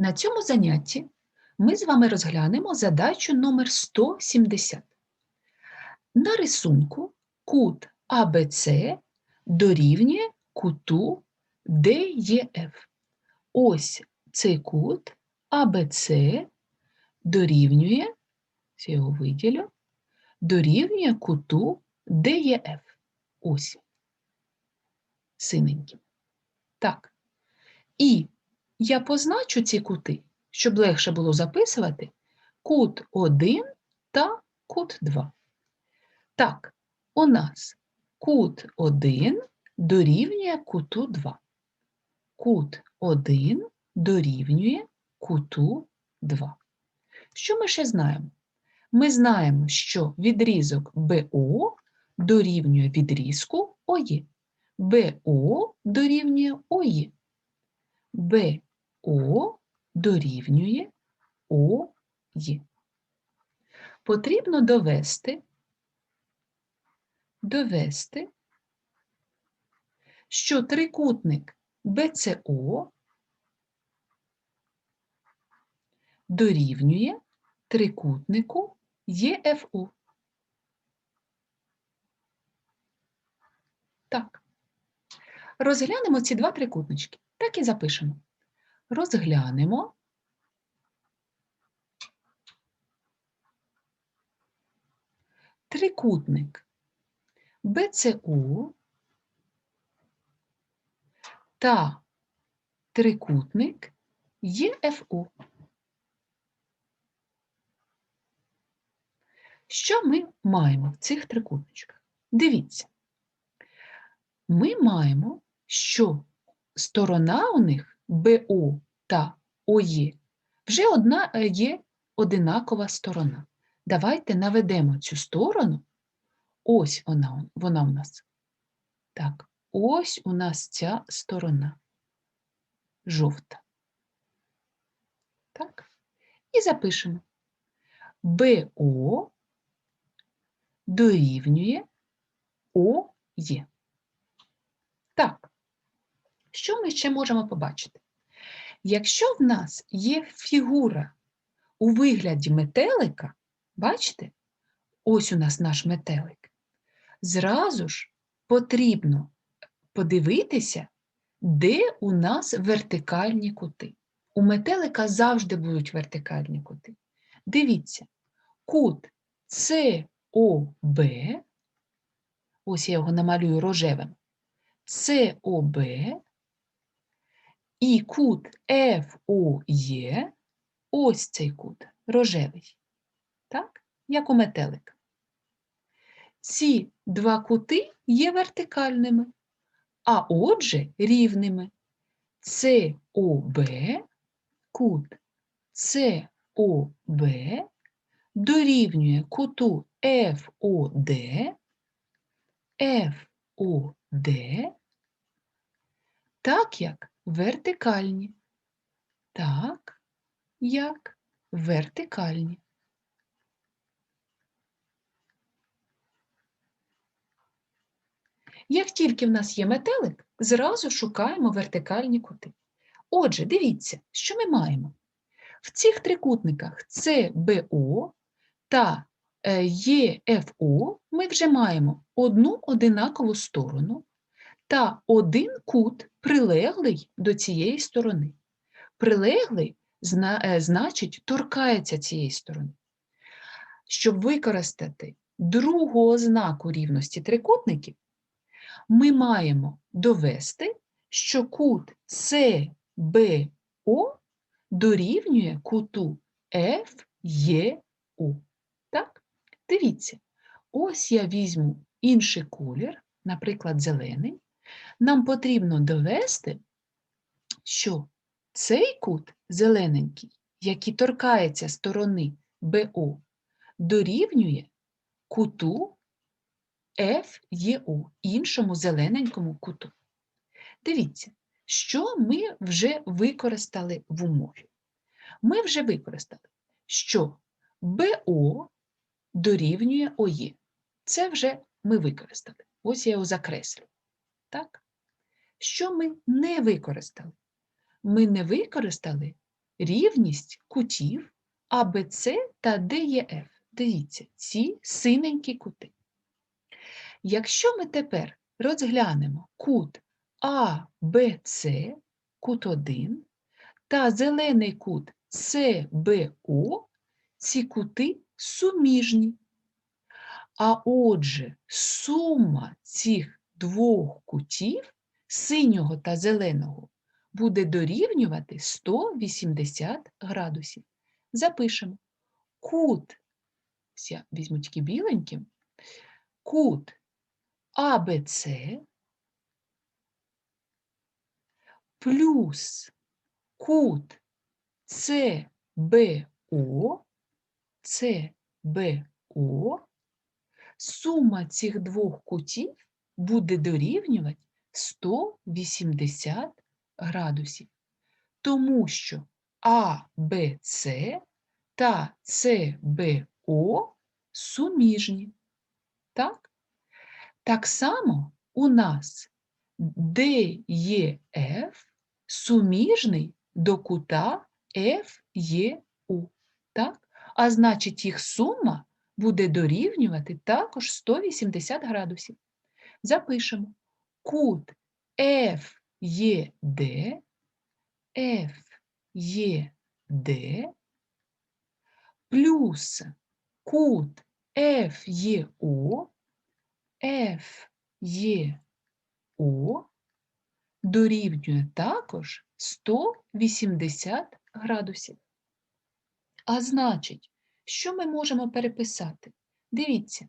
На цьому занятті ми з вами розглянемо задачу номер 170. На рисунку кут АБЦ дорівнює куту ДЕФ. Ось цей кут АБЦ дорівнює, я його виділю, дорівнює куту ДЕФ. Ось. Синеньким. Так. І я позначу ці кути, щоб легше було записувати, кут 1 та кут 2. Так, у нас кут 1 дорівнює куту 2. Кут 1 дорівнює куту 2. Що ми ще знаємо? Ми знаємо, що відрізок БО дорівнює відрізку ОЄ. БО дорівнює ОЄ. БО дорівнює ОЄ. Потрібно довести, довести, що трикутник БЦО дорівнює трикутнику ЄФО. Так. Розглянемо ці два трикутнички. Так і запишемо. Розглянемо. Трикутник БЦУ та трикутник ЄФУ. Що ми маємо в цих трикутничках? Дивіться, ми маємо, що сторона у них БО та ОЄ вже одна е, є одинакова сторона. Давайте наведемо цю сторону. Ось вона, вона у нас. Так, ось у нас ця сторона жовта. Так, і запишемо. БО дорівнює ОЄ. Так, що ми ще можемо побачити? Якщо в нас є фігура у вигляді метелика, бачите, ось у нас наш метелик, зразу ж потрібно подивитися, де у нас вертикальні кути. У метелика завжди будуть вертикальні кути. Дивіться, кут СОБ, ось я його намалюю рожевим, СОБ і кут ФОЄ, ось цей кут рожевий, так? як у метелик. Ці два кути є вертикальними, а отже рівними. СОБ, кут СОБ дорівнює куту ФОД, ФОД, так як вертикальні. Так, як вертикальні. Як тільки в нас є метелик, зразу шукаємо вертикальні кути. Отже, дивіться, що ми маємо. В цих трикутниках СБО та е, ЄФО ми вже маємо одну одинакову сторону та один кут, прилеглий до цієї сторони. Прилеглий е, значить торкається цієї сторони. Щоб використати другу ознаку рівності трикутників, ми маємо довести, що кут СБО дорівнює куту FEU. Так? Дивіться, ось я візьму інший колір, наприклад, зелений. Нам потрібно довести, що цей кут зелененький, який торкається сторони БО, дорівнює куту FEU, іншому зелененькому куту. Дивіться, що ми вже використали в умові? Ми вже використали, що БО дорівнює ОЄ. Це вже ми використали. Ось я його закреслю. Так? Що ми не використали? Ми не використали рівність кутів АБЦ та ДЕФ. Дивіться, ці синенькі кути. Якщо ми тепер розглянемо кут АБЦ, кут 1, та зелений кут СБО, ці кути суміжні. А отже, сума цих двох кутів, синього та зеленого, буде дорівнювати 180 градусів. Запишемо. Кут, я візьму тільки біленьким, кут АБЦ плюс кут СБО, СБО, сума цих двох кутів буде дорівнювати 180 градусів, тому що АБЦ та СБО суміжні. Так? Так само у нас ДЕФ суміжний до кута FEU. Так? А значить, їх сума буде дорівнювати також 180 градусів. Запишемо кут FED, FED плюс кут FEO, FEO дорівнює також 180 градусів. А значить, що ми можемо переписати? Дивіться,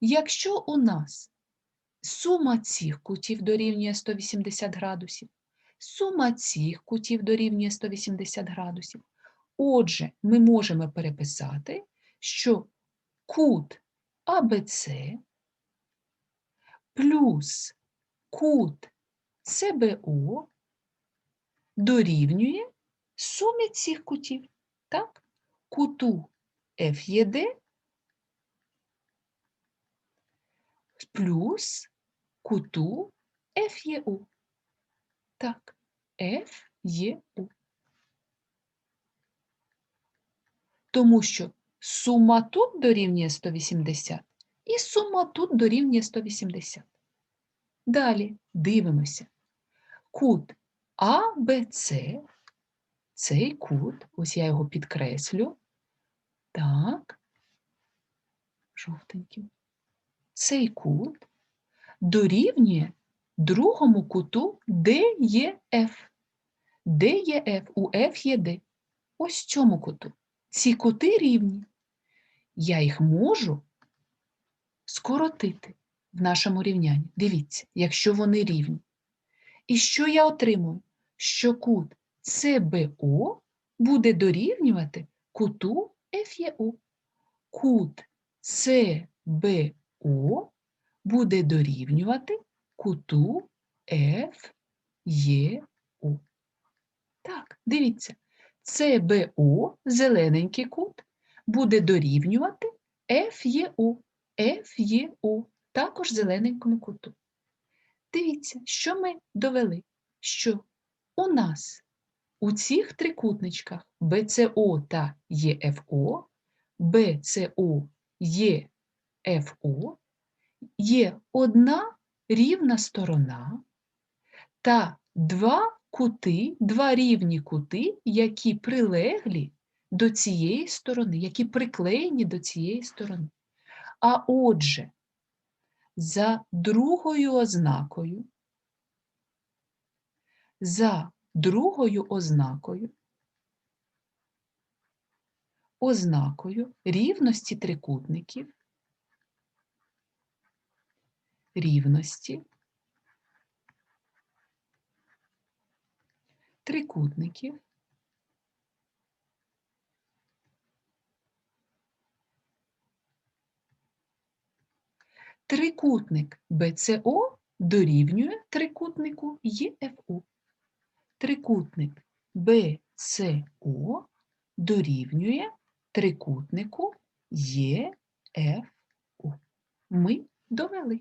якщо у нас сума цих кутів дорівнює 180 градусів, сума цих кутів дорівнює 180 градусів, отже, ми можемо переписати, що кут АБЦ плюс кут СБО дорівнює сумі цих кутів. Так? Куту ФЄД плюс куту ФЄУ. Так, ФЄУ. Тому що сума тут дорівнює 180 і сума тут дорівнює 180. Далі дивимося. Кут АБЦ, цей кут, ось я його підкреслю. Так, жовтеньким. Цей кут дорівнює другому куту ДЕФ. ДЕФ, у F є Д. Ось цьому куту. Ці кути рівні. Я їх можу скоротити в нашому рівнянні. Дивіться, якщо вони рівні. І що я отримую? Що кут СБО буде дорівнювати куту ФЄУ. Кут СБО буде дорівнювати куту ФЄУ. Так, дивіться, СБО, зелененький кут, буде дорівнювати ФЄУ. ФЄУ, також зелененькому куту. Дивіться, що ми довели, що у нас у цих трикутничках БЦО та ЄФО, БЦО, ЄФО є одна рівна сторона та два кути, два рівні кути, які прилеглі до цієї сторони, які приклеєні до цієї сторони. А отже, за другою ознакою, за другою ознакою, ознакою рівності трикутників, рівності трикутників Трикутник БЦО дорівнює трикутнику ЄФУ. Трикутник БЦО дорівнює трикутнику ЄФУ. Ми довели.